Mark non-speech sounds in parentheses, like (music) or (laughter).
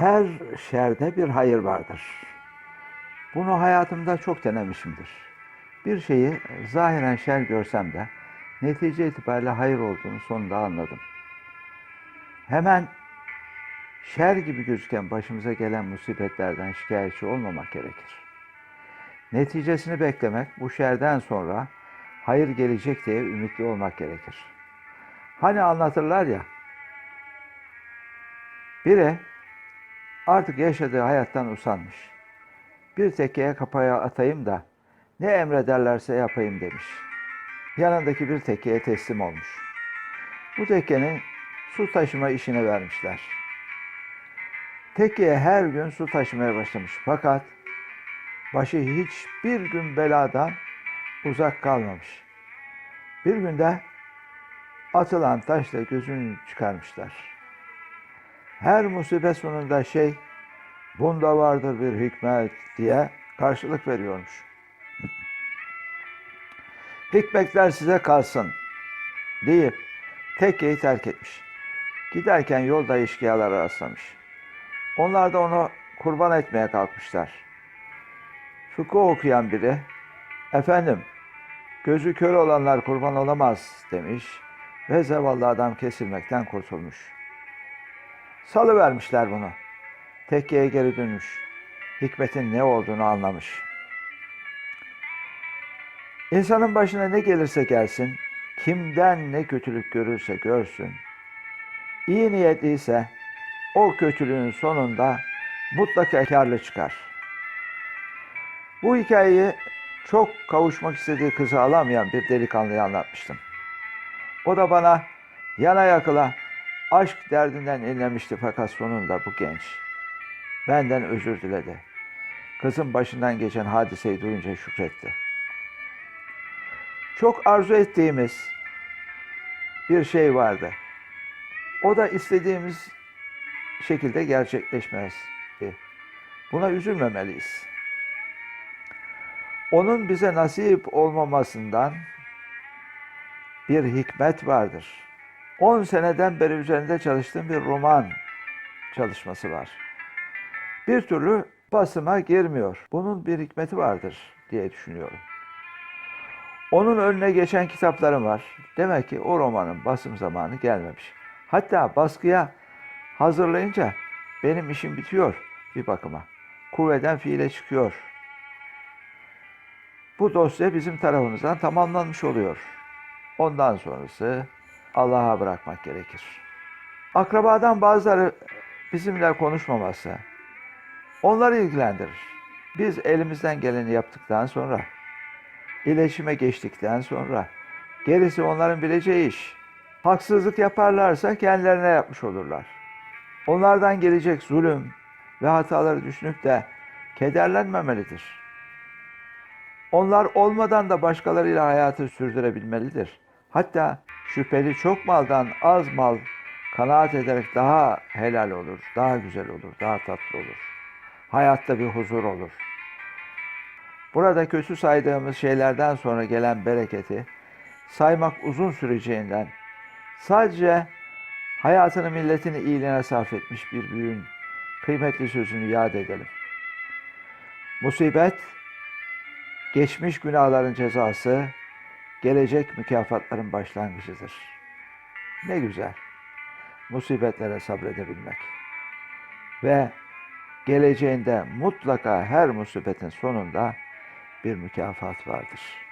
Her şerde bir hayır vardır. Bunu hayatımda çok denemişimdir. Bir şeyi zahiren şer görsem de netice itibariyle hayır olduğunu sonunda anladım. Hemen şer gibi gözüken başımıza gelen musibetlerden şikayetçi olmamak gerekir. Neticesini beklemek, bu şerden sonra hayır gelecek diye ümitli olmak gerekir. Hani anlatırlar ya, biri artık yaşadığı hayattan usanmış. Bir tekkeye kapaya atayım da ne emrederlerse yapayım demiş. Yanındaki bir tekkeye teslim olmuş. Bu tekkenin su taşıma işine vermişler. Tekkeye her gün su taşımaya başlamış. Fakat başı hiçbir gün beladan uzak kalmamış. Bir günde atılan taşla gözünü çıkarmışlar. Her musibet sonunda şey, bunda vardır bir hikmet diye karşılık veriyormuş. (laughs) Hikmetler size kalsın deyip tekkeyi terk etmiş. Giderken yolda eşkıyalara rastlamış. Onlar da onu kurban etmeye kalkmışlar. Fıkıh okuyan biri, efendim gözü kör olanlar kurban olamaz demiş ve zavallı adam kesilmekten kurtulmuş. Salı vermişler bunu. Tekkeye geri dönmüş. Hikmetin ne olduğunu anlamış. İnsanın başına ne gelirse gelsin, kimden ne kötülük görürse görsün, iyi niyetliyse o kötülüğün sonunda mutlaka karlı çıkar. Bu hikayeyi çok kavuşmak istediği kızı alamayan bir delikanlıya anlatmıştım. O da bana yana yakıla aşk derdinden inlemişti fakat sonunda bu genç benden özür diledi. Kızın başından geçen hadiseyi duyunca şükretti. Çok arzu ettiğimiz bir şey vardı. O da istediğimiz şekilde gerçekleşmez. Buna üzülmemeliyiz. Onun bize nasip olmamasından bir hikmet vardır. 10 seneden beri üzerinde çalıştığım bir roman çalışması var. Bir türlü basıma girmiyor. Bunun bir hikmeti vardır diye düşünüyorum. Onun önüne geçen kitaplarım var. Demek ki o romanın basım zamanı gelmemiş. Hatta baskıya hazırlayınca benim işim bitiyor bir bakıma. Kuvveden fiile çıkıyor. Bu dosya bizim tarafımızdan tamamlanmış oluyor. Ondan sonrası Allah'a bırakmak gerekir. Akrabadan bazıları bizimle konuşmaması onları ilgilendirir. Biz elimizden geleni yaptıktan sonra, iletişime geçtikten sonra gerisi onların bileceği iş. Haksızlık yaparlarsa kendilerine yapmış olurlar. Onlardan gelecek zulüm ve hataları düşünüp de kederlenmemelidir. Onlar olmadan da başkalarıyla hayatı sürdürebilmelidir. Hatta şüpheli çok maldan az mal kanaat ederek daha helal olur, daha güzel olur, daha tatlı olur. Hayatta bir huzur olur. Burada kötü saydığımız şeylerden sonra gelen bereketi saymak uzun süreceğinden sadece hayatını milletini iyiliğine sarf etmiş bir büyüğün kıymetli sözünü yad edelim. Musibet, geçmiş günahların cezası, gelecek mükafatların başlangıcıdır. Ne güzel musibetlere sabredebilmek. Ve geleceğinde mutlaka her musibetin sonunda bir mükafat vardır.